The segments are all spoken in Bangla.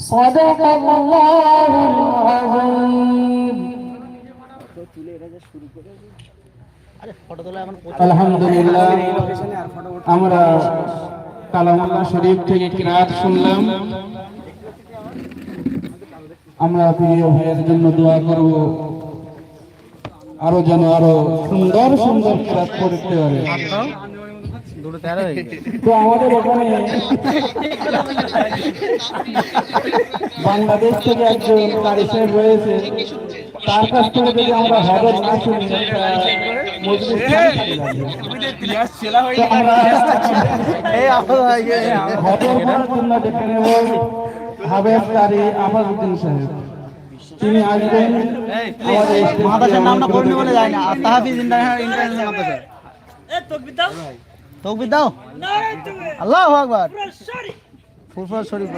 صدق الله العظيم আলহামদুলিল্লাহ আমরা কালামুল্লাহ শরীফ থেকে কিরাত শুনলাম আমরা প্রিয় ভাইয়ের জন্য দোয়া করব আরও যেন আরও সুন্দর সুন্দর কিরাত করতে পারে তো আমাদের এখানে বাংলাদেশ থেকে একজন রয়েছে তার কাছ থেকে যদি আমরা হজর না শুনি। হজর করার জন্য ডেকে নেব হাবেব কারি আফাজউদ্দিন সাহেব তিনি আসবেন। আমাদের মাদ্রাসার নামটা পড়নি বলে যায় না। আর তাহাফিজ ইন্টারন্যাশনাল মাদ্রাসা। তকবির দাও। আল্লাহ আকবার। ফুরফুরা শরীফ।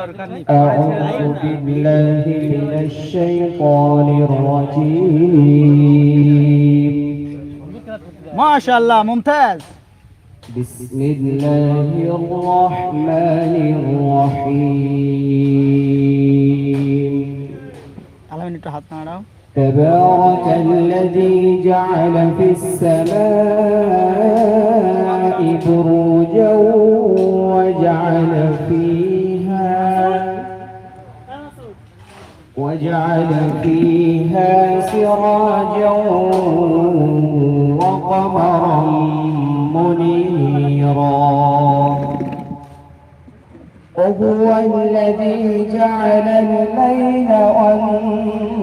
দরকার মুমতাজ। بسم الله الرحمن الرحيم. تبارك الذي جعل في السماء بروجا وجعل فيها وجعل فيها سراجا وهو الذي جعل الليل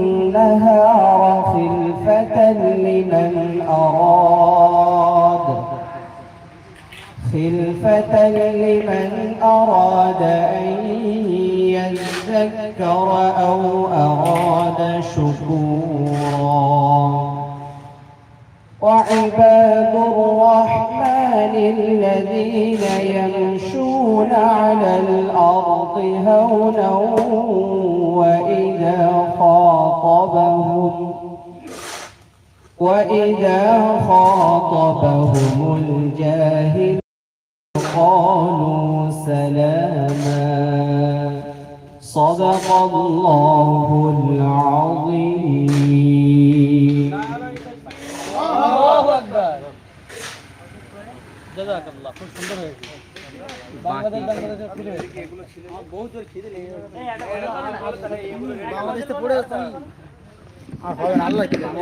والنهار خلفة لمن أراد. خلفة لمن أراد أن يذكر أو أراد شكورا. وعباد الرحمن الذين يمشون على الأرض هونا وإذا خاطبهم وإذا خاطبهم الجاهل قالوا سلاما. صدق الله العظيم.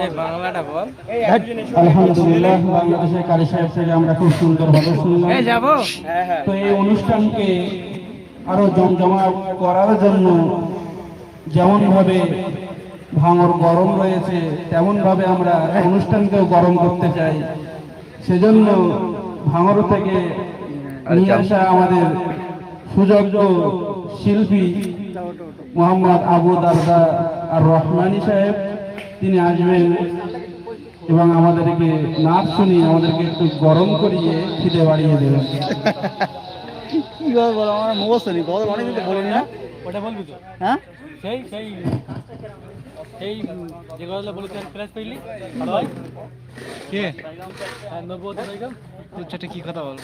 এই বাংলাটা বল। আলহামদুলিল্লাহ বাংলাদেশের কারি সাহেব থেকে আমরা খুব সুন্দরভাবে শুনলাম। এই যাব। তো এই অনুষ্ঠানকে আরও জমজমা করার জন্য যেমন ভাবে ভাঙর গরম রয়েছে তেমন ভাবে আমরা অনুষ্ঠানকেও গরম করতে চাই। সেজন্য ভাঙর থেকে নিয়ে আসা আমাদের সুযোগ্য শিল্পী মোহাম্মদ আবু দারদা আর রহমানি সাহেব তিনি আসবেন এবং আমাদেরকে নাচ শুনি আমাদেরকে একটু গরম করিয়ে খিদে বাড়িয়ে দেবেন। কি বল বল আমার মুখস্থ নেই। কত অনেক দিন বলিনি না। ওটা বলবি তো? হ্যাঁ? সেই সেই সেই যেগুলো বলেছেন প্রাইজ পাইলি ভালো হয়? কে? নব্বই বেগম সেটা কি কথা বল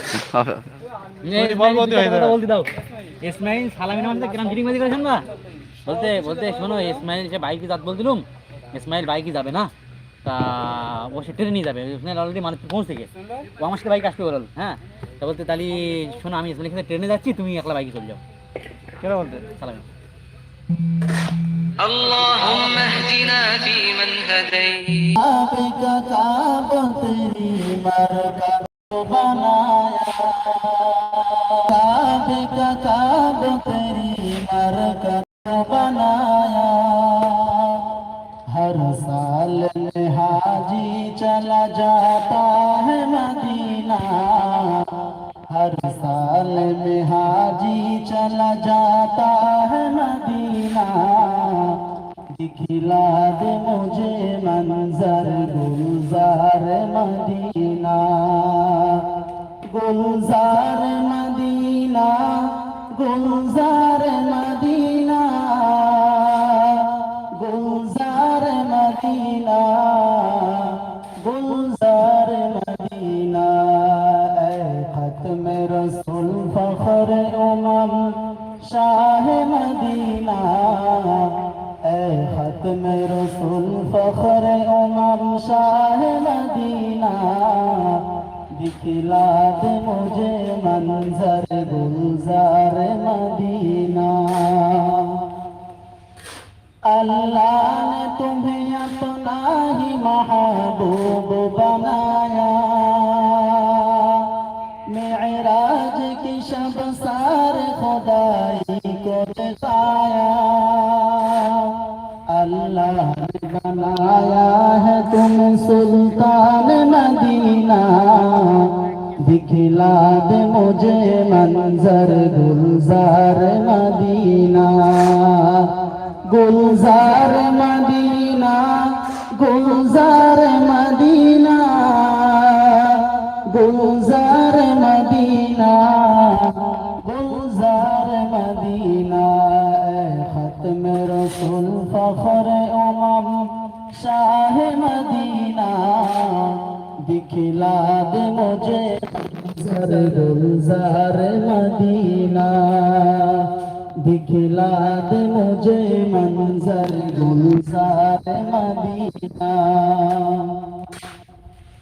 বলতে দাও ইসমাইল সালামিন আমাদের গ্রাম মিটিং মেদি করেছেন না বলতে বলতে শোনো ইসমাইল সে বাইকে যাত বলছিলাম ইসমাইল বাইকে যাবে না তা ও সে ট্রেনে নিয়ে যাবে ইসমাইল অলরেডি মানুষ পৌঁছে গেছে ও আমার সাথে বাইকে আসতে বলল হ্যাঁ তা বলতে তাহলে শোনো আমি ইসমাইলের সাথে ট্রেনে যাচ্ছি তুমি একলা বাইকে চলে যাও কেন বলতে সালামিন اللهم اهدنا فيمن هديت बनाया का बनाया। हर साल हाजी चला जाता है मदीना। हर साल हाजी चला जाता है मदीना। दिखला दे मुझे मंजर गुलजार मदीना। গুলজার মদিনা গুলজার मंजर गुलजार मदीना अल्लाह ने तुम्हें अपना ही महबूब बनाया मेराज की शब सार खुदाई को दिखाया अल्लाह ने बनाया है तुम सुल्तान मदीना दिखला दे मुझे मंजर गुलजार मदीना गुलजार मदीना गुलजार मदीना गुलजार मदीना गुलजार मदीना ऐ खत्म रसूल फखर उमम शाह मदीना दिखला दे मुझे मंजर गुलजार मदीना। दिखला दे मुझे मंजर गुलजार मदीना।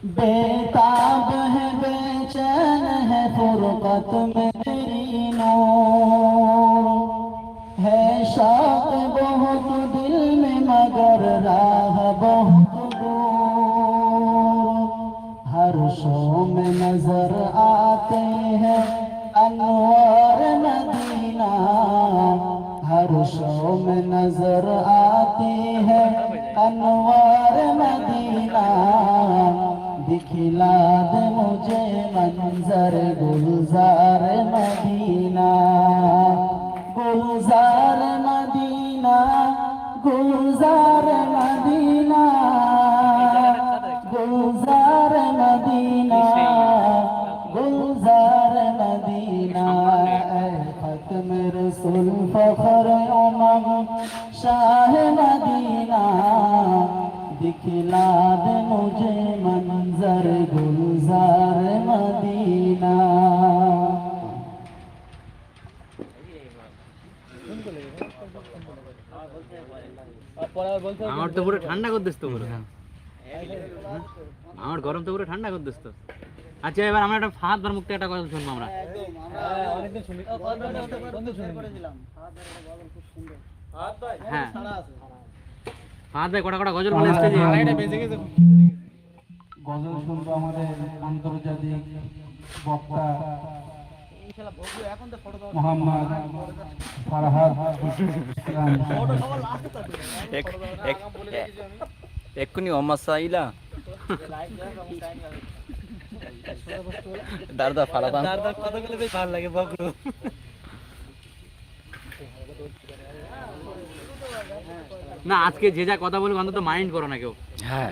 बेताब है, बेचैन है फुरकत में तेरी नूर। दिखला दे मुझे मंजर गुलजार मदीना गुलजार मदीना गुलजार मदीना गुलजार मदीना गुलजार मदीना ऐ खत्म रसूल फखर उमम शाह मदीना दिखला दे मुझे আমার তো পুরো ঠান্ডা করে দিস তো পুরো। হ্যাঁ। আমার গরম তো পুরো ঠান্ডা করে দিস তো আচ্ছা এবার আমরা একটা ফাঁদ বার মুক্তি একটা কথা শুনব আমরা। হ্যাঁ ফাঁদ ভাই কটা কটা গজল বলে গজল শুনব আমাদের আন্তর্জাতিক বক্তা মোহাম্মদ ফারহাদ ইসলাম এক্ষুনি মোহাম্মদ সাইলা দারদা কথাগুলো বেশ ভালো লাগে বকরু। না আজকে যে যা কথা বলব অন্তত মাইন্ড করো না কেউ। হ্যাঁ।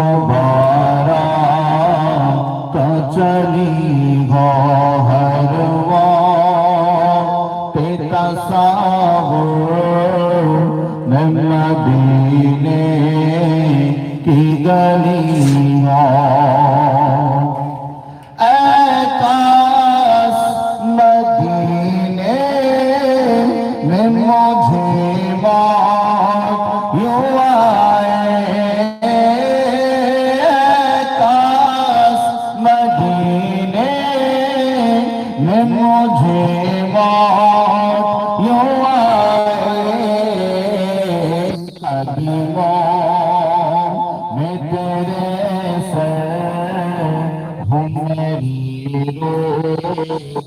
दोबारा कचली हरवा। तेरा सावर नदीने की गली।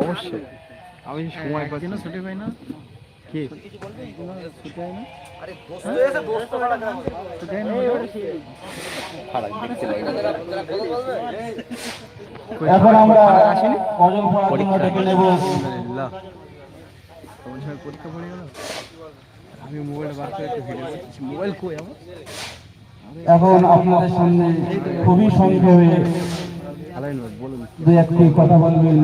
অবশ্যই। আমি সময় পাচ্ছি না। ছুটি পাই না। কি? এখন আমরা কজন ডেকে নেব? আলহামদুলিল্লাহ। তোমার সময় পরীক্ষা পড়ে গেল? আমি মোবাইল বার করে একটু ভিডিও মোবাইল কই আমার এখন আপনাদের সামনে খুবই সংক্ষেপে দু একটি কথা বলবেন।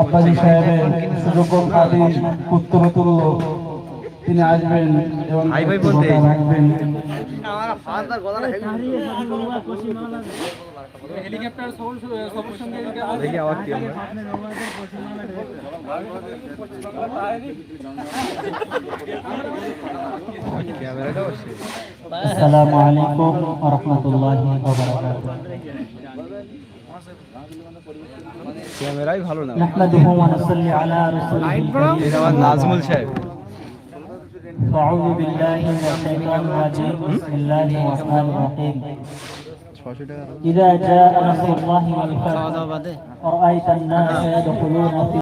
আব্বাজি সাহেবের সুযোগ্য খাদি পুত্রতুল্য তিনি আসবেন এবং। রাখবেন। দেখি আবার কি আমরা আসসালামু আলাইকুম ওয়া রাহমাতুল্লাহি ওয়া বারাকাতুহু। ক্যামেরাই ভালো না نحمده ونصلي على رسوله الكريم এটা আমার নাজমুল সাহেব أعوذ بالله من الشيطان الرجيم بسم الله الرحمن الرحيم ছশো টাকা إذا جاء نصر الله والفتح ورأيت الناس يدخلون في